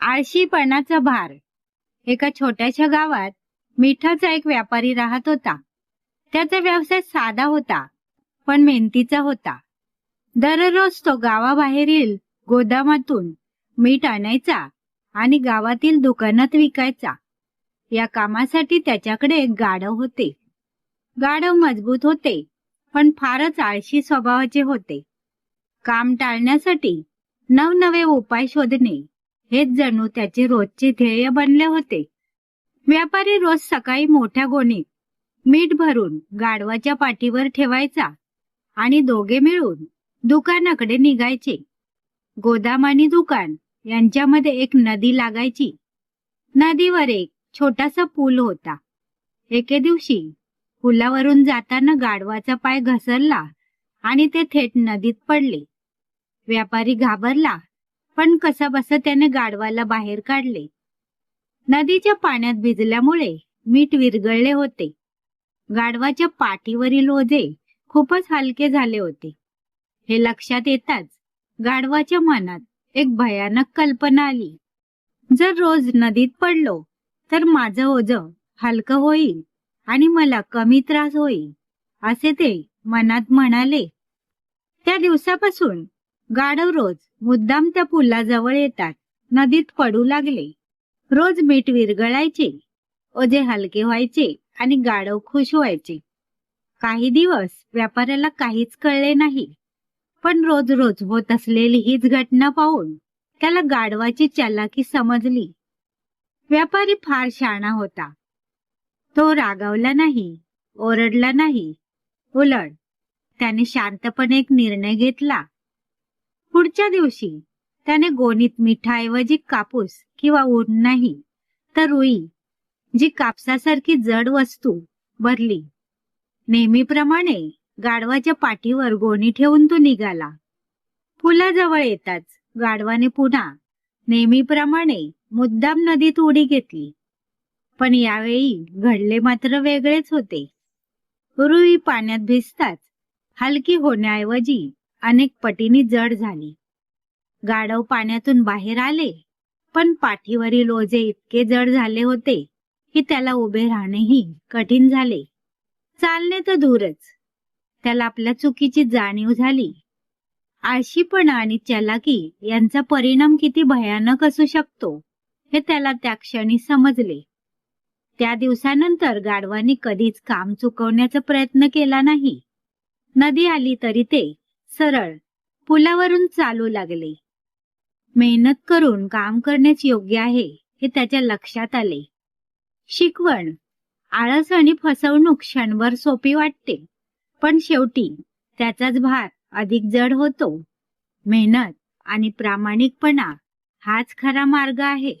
आळशीपणाचा भार. एका छोट्याशा गावात मिठाचा एक व्यापारी राहत होता. त्याचा व्यवसाय साधा होता पण मेहनतीचा होता. दररोज तो गावाबाहेरील गोदामातून मीठ आणायचा आणि गावातील दुकानात विकायचा. या कामासाठी त्याच्याकडे गाढव होते. गाढव मजबूत होते पण फारच आळशी स्वभावाचे होते. काम टाळण्यासाठी नवनवे उपाय शोधणे हेच जणू त्याचे रोजचे ध्येय बनले होते. व्यापारी रोज सकाळी मोठ्या गोणीत मीठ भरून गाढवाच्या पाठीवर ठेवायचा आणि दोघे मिळून दुकानाकडे निघायचे. गोदाम आणि दुकान यांच्यामध्ये एक नदी लागायची. नदीवर एक छोटासा पूल होता. एके दिवशी पुलावरून जाताना गाढवाचा पाय घसरला आणि ते थेट नदीत पडले. व्यापारी घाबरला पण कसाबसा त्याने गाढवाला बाहेर काढले. नदीच्या पाण्यात भिजल्यामुळे मीठ विरघळले होते. गाढवाच्या पाठीवरील ओझे खूपच हलके झाले होते. हे लक्षात येताच गाढवाच्या मनात एक भयानक कल्पना आली. जर रोज नदीत पडलो तर माझं ओझ हलकं होईल आणि मला कमी त्रास होईल असे ते मनात म्हणाले. त्या दिवसापासून गाढव रोज मुद्दाम त्या पुलाजवळ येतात. नदीत पडू लागले. रोज मीठ विरगळायचे ओझे हलके व्हायचे आणि गाढव खुश व्हायचे. काही दिवस व्यापाऱ्याला काहीच कळले नाही. पण रोज रोज होत असलेली हीच घटना पाहून त्याला गाढवाची चलाकी समजली. व्यापारी फार शाणा होता. तो रागावला नाही ओरडला नाही. उलट त्याने शांतपणे एक निर्णय घेतला. पुढच्या दिवशी त्याने गोणीत मिठाऐवजी कापूस किंवा ऊन नाही तर रुई जी कापसासारखी जड वस्तू भरली. नेहमीप्रमाणे गाढवाच्या पाठीवर गोणी ठेवून तो निघाला. पुलाजवळ येताच गाढवाने पुन्हा नेहमीप्रमाणे मुद्दाम नदीत उडी घेतली. पण यावेळी घडले मात्र वेगळेच होते. रुई पाण्यात भिजताच हलकी होण्याऐवजी अनेक पटीने जड झाली. गाढव पाण्यातून बाहेर आले पण पाठीवरील ओझे इतके जड झाले होते की त्याला उभे राहणेही कठीण झाले. चालणे तर दूरच. त्याला आपल्या चुकीची जाणीव झाली. आळशीपणा आणि चलाकी यांचा परिणाम किती भयानक असू शकतो हे त्याला त्या क्षणी समजले. त्या दिवसानंतर गाढवानी कधीच काम चुकवण्याचा प्रयत्न केला नाही. नदी आली तरी ते सरळ. पुलावरून चालू लागले. मेहनत करून काम करण्यास योग्य आहे हे त्याच्या लक्षात आले. शिकवण. आळस आणि फसवणूक क्षणभर सोपी वाटते पण शेवटी त्याचाच भार अधिक जड होतो. मेहनत आणि प्रामाणिकपणा हाच खरा मार्ग आहे.